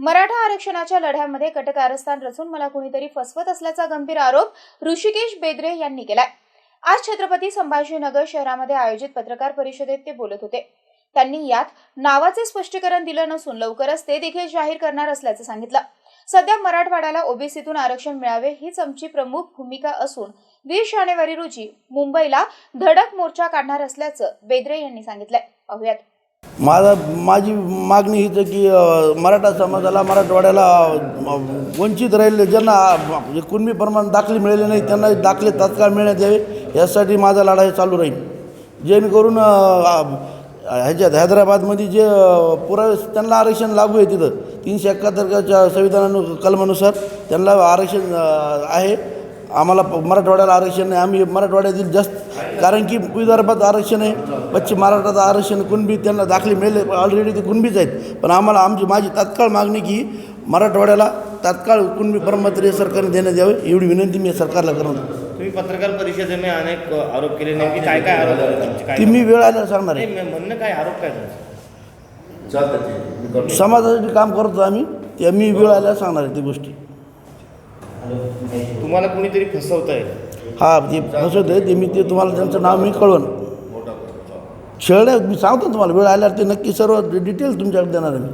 मराठा आरक्षणाच्या लढ्यामध्ये कटकारस्थान रचून मला कुणीतरी फसवत असल्याचा गंभीर आरोप ऋषिकेश बेद्रे यांनी केलाय. आज छत्रपती संभाजीनगर शहरामध्ये आयोजित पत्रकार परिषदेत ते बोलत होते. त्यांनी यात नावाचे स्पष्टीकरण दिलं नसून लवकरच ते देखील जाहीर करणार असल्याचं सांगितलं. सध्या मराठवाड्याला ओबीसीतून आरक्षण मिळावे हीच आमची प्रमुख भूमिका असून वीस जानेवारी रोजी मुंबईला धडक मोर्चा काढणार असल्याचं बेद्रे यांनी सांगितलंय. पाहुयात. माझा माझी मागणी हीच की मराठा समाजाला मराठवाड्याला वंचित राहिले ज्यांना म्हणजे कुणबी प्रमाण दाखले मिळाले नाही त्यांना दाखले तात्काळ मिळण्यात यावे यासाठी माझा लढाई चालू राहील. जेणेकरून ह्याच्यात हैदराबादमध्ये जे पुरावे त्यांना आरक्षण लागू आहे तिथं. तीनशे एकाहत्तरच्या संविधानानु कलमानुसार त्यांना आरक्षण आहे. आम्हाला प- मराठवाड्याला आरक्षण नाही. आम्ही मराठवाड्यातील जास्त कारण की विदर्भात आरक्षण आहे पश्चिम महाराष्ट्रात आरक्षण कुणबी त्यांना दाखले मिळाले ऑलरेडी ते कुणबीच आहेत. पण आम्हाला आमची माझी तात्काळ मागणी की मराठवाड्याला तात्काळ कुणबी परमत्र सरकारने देण्यात यावे एवढी विनंती मी सरकारला करत. होतो. तुम्ही पत्रकार परिषदेने अनेक आरोप केले. नेमकी काय काय आरोप आहेत? तुमचे काय ती मी वेळ आल्यावर सांगणार आहे. नाही, म्हणणं काय आरोप काय समाजासाठी काम करतो आम्ही. ते मी वेळ आल्यावर सांगणार आहे ती गोष्टी. तुम्हाला कुणीतरी फसवत आहे हा ते फसवत आहे ते मी ते तुम्हाला त्यांचं नाव मी कळवण. खेळ मी सांगतो तुम्हाला वेळ आल्यावर ते नक्की सर्व डिटेल तुमच्याकडे देणार आहे मी.